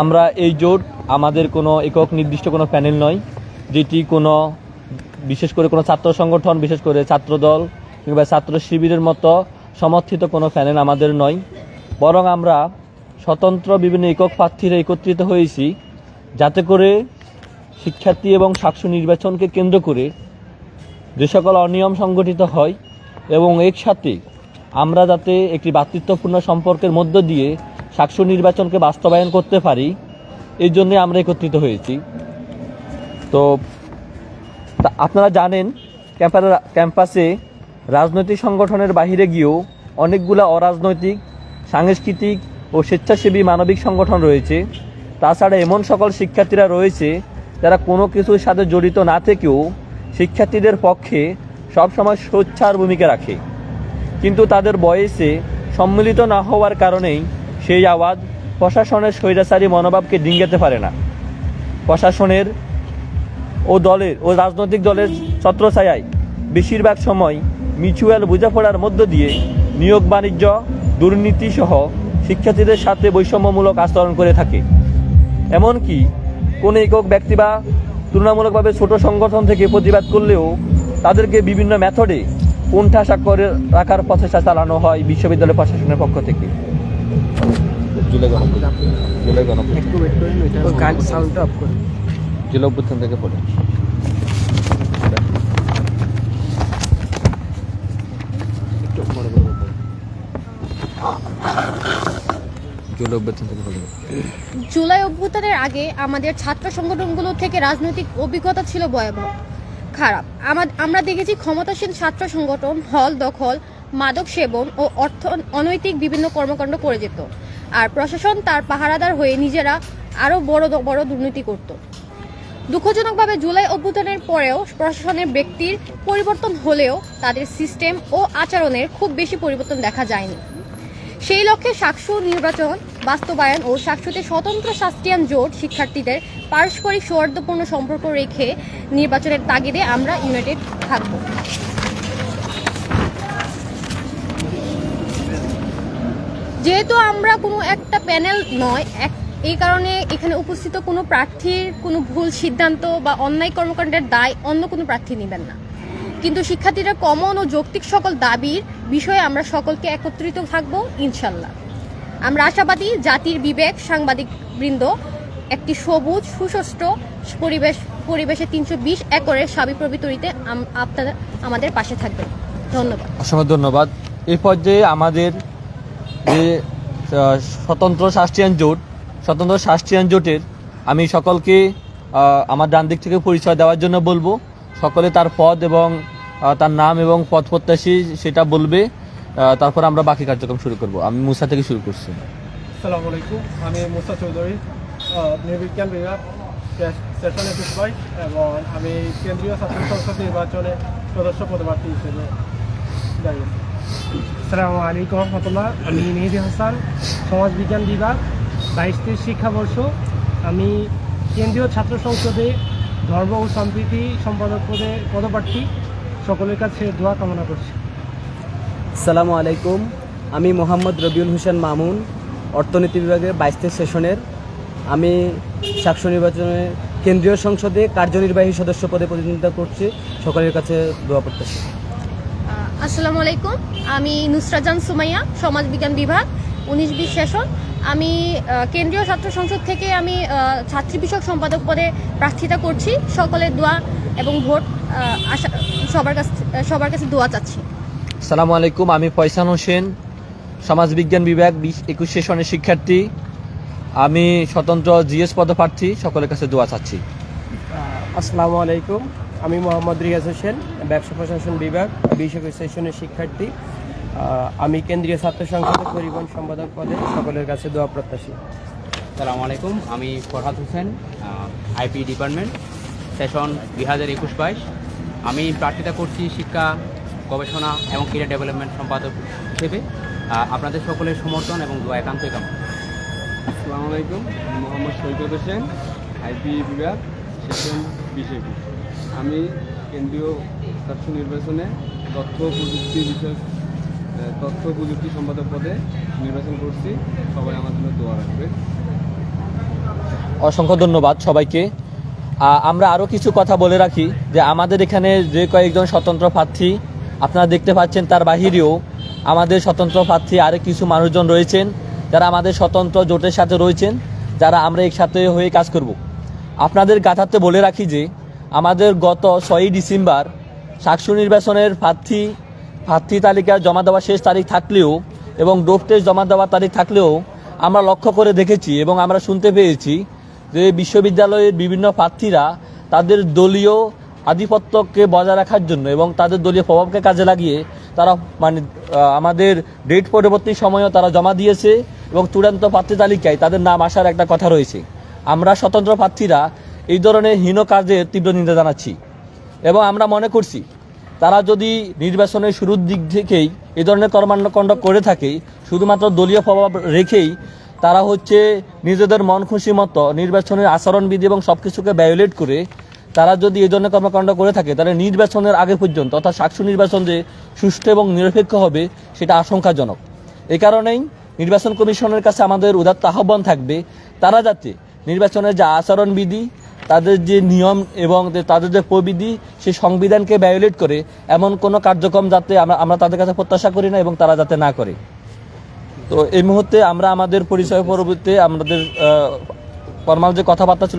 আমরা এই জোট আমাদের কোনো একক নির্দিষ্ট কোনো প্যানেল নয়, যেটি কোনো বিশেষ করে কোনো ছাত্র সংগঠন, বিশেষ করে ছাত্রদল কিংবা ছাত্র শিবিরের মতো সমর্থিত কোনো প্যানেল আমাদের নয়। বরং আমরা স্বতন্ত্র বিভিন্ন একক প্রার্থীরা একত্রিত হয়েছি, যাতে করে শিক্ষার্থী এবং সাক্ষ্য নির্বাচনকে কেন্দ্র করে যে সকল অনিয়ম সংগঠিত হয় এবং একসাথে আমরা যাতে একটি ভ্রাতৃত্বপূর্ণ সম্পর্কের মধ্য দিয়ে সাক্ষ্য নির্বাচনকে বাস্তবায়ন করতে পারি, এই জন্যে আমরা একত্রিত হয়েছি। তো আপনারা জানেন ক্যাম্পা- ক্যাম্পাসে রাজনৈতিক সংগঠনের বাইরে গিয়েও অনেকগুলো অরাজনৈতিক, সাংস্কৃতিক ও স্বেচ্ছাসেবী মানবিক সংগঠন রয়েছে। তাছাড়া এমন সকল শিক্ষার্থীরা রয়েছে, যারা কোনো কিছুর সাথে জড়িত না থেকেও শিক্ষার্থীদের পক্ষে সবসময় সোচ্চার ভূমিকা রাখে। কিন্তু তাদের বয়সে সম্মিলিত না হওয়ার কারণেই সেই আওয়াজ প্রশাসনের স্বৈরাচারী মনোভাবকে ডিঙ্গাতে পারে না। প্রশাসনের ও দলের ও রাজনৈতিক দলের ছত্রছায়ায় বেশিরভাগ সময় মিউচুয়াল বোঝাপড়ার মধ্য দিয়ে নিয়োগ, বাণিজ্য দুর্নীতি সহ শিক্ষার্থীদের সাথে বৈষম্যমূলক আচরণ করে থাকে। এমনকি কোনো একক ব্যক্তি বা তুলনামূলকভাবে ছোট সংগঠন থেকে প্রতিবাদ করলেও তাদেরকে বিভিন্ন মেথডে কোণঠাসা করে রাখার প্রচেষ্টা চালানো হয় বিশ্ববিদ্যালয় প্রশাসনের পক্ষ থেকে। জুলাই গান সাউন্ডটা অফ অভ্যুত্থান থেকে পড়ে। অভ্যুত্থান থেকে জুলাই অভ্যুত্থানের আগে আমাদের ছাত্র সংগঠনগুলো থেকে রাজনৈতিক অভিজ্ঞতা ছিল ভয়াবহ। খারাপ। আমা- আমরা দেখেছি ক্ষমতাসীন ছাত্র সংগঠন হল দখল মাদক সেবন ও অর্থ অনৈতিক বিভিন্ন কর্মকাণ্ড করে যেত। আর প্রশাসন তার পাহারাদার হয়ে নিজেরা আরও বড় বড় দুর্নীতি করত। দুঃখজনকভাবে জুলাই অভ্যুত্থানের পরেও প্রশাসনের ব্যক্তির পরিবর্তন হলেও তাদের সিস্টেম ও আচরণের খুব বেশি পরিবর্তন দেখা যায়নি। সেই লক্ষ্যে সাকসু নির্বাচন, বাস্তবায়ন ও সাকসুতে স্বতন্ত্র শাস্ত্রিয়ান জোট শিক্ষার্থীদের পারস্পরিক সৌহার্দ্যপূর্ণ সম্পর্ক রেখে নির্বাচনের তাগিদে আমরা ইউনাইটেড থাকব। যেহেতু আমরা কোনো একটা প্যানেল নয়, এক এই কারণে এখানে উপস্থিত কোনো প্রার্থীর কোনো ভুল সিদ্ধান্ত বা অন্যায় কর্মকাণ্ডের দায় অন্য কোনো প্রার্থী নেবেন না। কিন্তু শিক্ষার্থীরা কমন ও যৌক্তিক সকল দাবির বিষয়ে আমরা সকলকে একত্রিত থাকব, ইনশাল্লাহ। আমরা আশাবাদী জাতির বিবেক, সাংবাদিক বৃন্দ, একটি সবুজ সুষষ্ঠ পরিবেশ পরিবেশে তিনশো বিশ একরের সাবিপ্রবি তৈরিতে আপনারা আমাদের পাশে থাকবেন। ধন্যবাদ। অসংখ্য ধন্যবাদ। এই পর্যায়ে আমাদের যে স্বতন্ত্র শাস্ত্রিয়ান জোট স্বতন্ত্র শাস্ত্রিয়ান জোটের আমি সকলকে আমার ডান দিক থেকে পরিচয় দেওয়ার জন্য বলব। সকলে তার পদ এবং তার নাম এবং পদ প্রত্যাশী সেটা বলবে। তারপর আমরা বাকি কার্যক্রম শুরু করব। আমি মুসা থেকে শুরু করছি। আসসালামু আলাইকুম। আমি মুসা চৌধুরী আহ, নৃবিজ্ঞান বিভাগ সেশন এবং আমি কেন্দ্রীয় ছাত্র সংসদ নির্বাচনে সদস্য পদপ্রার্থী হিসেবে দাঁড়িয়েছি। আসসালামু আলাইকুম রহমতুল্লাহ। আমি মেহেদি হাসান, সমাজ বিজ্ঞান বিভাগ বাইশ তেইশ শিক্ষাবর্ষ। আমি কেন্দ্রীয় ছাত্র সংসদে ধর্ম ও সম্প্রীতি সম্পাদক পদে পদপ্রার্থী। সকলের কাছে দোয়া কামনা করছি। আসসালামু আলাইকুম। আমি মোহাম্মদ রবিউল হোসেন মামুন, অর্থনীতি বিভাগের বাইশতে সেশনের। আমি সাক্ষ্য নির্বাচনে কেন্দ্রীয় সংসদে কার্যনির্বাহী সদস্য পদে প্রতিনিধিত্ব করছি। সকলের কাছে দোয়া প্রত্যাশী আসসালামু আলাইকুম। আমি নুসরাজান সুমাইয়া সমাজ বিজ্ঞান বিভাগ উনিশ বিশ সেশন। আমি কেন্দ্রীয় ছাত্র সংসদ থেকে আমি ছাত্রী বিষয়ক সম্পাদক পদে প্রার্থিতা করছি। সকলের দোয়া এবং ভোট আশা সবার কাছ সবার কাছে দোয়া চাচ্ছি। সালামু আলাইকুম আমি ফয়সান হোসেন সমাজবিজ্ঞান বিভাগ বিশ একুশ সেশনের শিক্ষার্থী। আমি স্বতন্ত্র জিএস পদপ্রার্থী সকলের কাছে দোয়া চাচ্ছি। আসসালামু আলাইকুম। আমি মোহাম্মদ রিয়াজ হোসেন ব্যবসা প্রশাসন বিভাগ বিশ একুশ সেশনের শিক্ষার্থী। আমি কেন্দ্রীয় ছাত্র সংসদের পরিবহন সম্পাদক পদে সকলের কাছে দোয়া প্রত্যাশী। সালামু আলাইকুম আমি Farhad Hossain IP department session দুই হাজার একুশ বাইশ। আমি প্রার্থিতা করছি শিক্ষা গবেষণা এবং ক্রীড়া ডেভেলপমেন্ট সম্পাদক হিসেবে। আপনাদের সকলের সমর্থন এবং দোয়া একান্তই কামনা। আসসালামু আলাইকুম মোহাম্মদ সৈকত হোসেন আইপি বিভাগ সেশন বিজেপি আমি কেন্দ্রীয় ছাত্র নির্বাচনে তথ্য প্রযুক্তি বিষয়ক তথ্য প্রযুক্তি সম্পাদক পদে নির্বাচন করছি। সবাই আমার জন্য দোয়া রাখবে অসংখ্য ধন্যবাদ সবাইকে। আমরা আরও কিছু কথা বলে রাখি যে আমাদের এখানে যে কয়েকজন স্বতন্ত্র প্রার্থী, আপনারা দেখতে পাচ্ছেন তার বাহিরেও আমাদের স্বতন্ত্র প্রার্থী আরও কিছু মানুষজন রয়েছেন, যারা আমাদের স্বতন্ত্র জোটের সাথে রয়েছেন, যারা আমরা একসাথে হয়ে কাজ করব। আপনাদের গাথাতে বলে রাখি যে আমাদের গত ছয়ই ডিসেম্বর সাকসু নির্বাচনের প্রার্থী প্রার্থী তালিকা জমা দেওয়ার শেষ তারিখ থাকলেও এবং ডোপ টেস্ট জমা দেওয়ার তারিখ থাকলেও আমরা লক্ষ্য করে দেখেছি এবং আমরা শুনতে পেয়েছি যে বিশ্ববিদ্যালয়ের বিভিন্ন প্রার্থীরা তাদের দলীয় আধিপত্যকে বজায় রাখার জন্য এবং তাদের দলীয় প্রভাবকে কাজে লাগিয়ে তারা মানে আমাদের ডেট পরবর্তী সময়ও তারা জমা দিয়েছে এবং চূড়ান্ত প্রার্থী তালিকায় তাদের নাম আসার একটা কথা রয়েছে। আমরা স্বতন্ত্র প্রার্থীরা এই ধরনের হীন কাজের তীব্র নিন্দা জানাচ্ছি। এবং আমরা মনে করছি, তারা যদি নির্বাচনের শুরুর দিক থেকেই এই ধরনের কর্মকাণ্ড করে থাকে, শুধুমাত্র দলীয় প্রভাব রেখেই তারা হচ্ছে নিজেদের মন খুশি মতো নির্বাচনের আচরণবিধি এবং সব কিছুকে ভায়োলেট করে তারা যদি এই ধরনের কর্মকাণ্ড করে থাকে, তাহলে নির্বাচনের আগে পর্যন্ত অর্থাৎ সাকসু নির্বাচন যে সুষ্ঠু এবং নিরপেক্ষ হবে, সেটা আশঙ্কাজনক। এ কারণেই নির্বাচন কমিশনের কাছে আমাদের উদাত্ত আহ্বান থাকবে, তারা যাতে নির্বাচনের যে আচরণবিধি তাদের যে নিয়ম এবং তাদের যে প্রবিধি সে সংবিধানকে ভায়োলেট করে এমন কোনো কার্যক্রম যাতে আমরা আমরা তাদের কাছে প্রত্যাশা করি না এবং তারা যাতে না করে। তো এই মুহূর্তে আমরা আমাদের পরিচয় পরবর্তীতে আমাদের ফর্মাল যে কথাবার্তা ছিল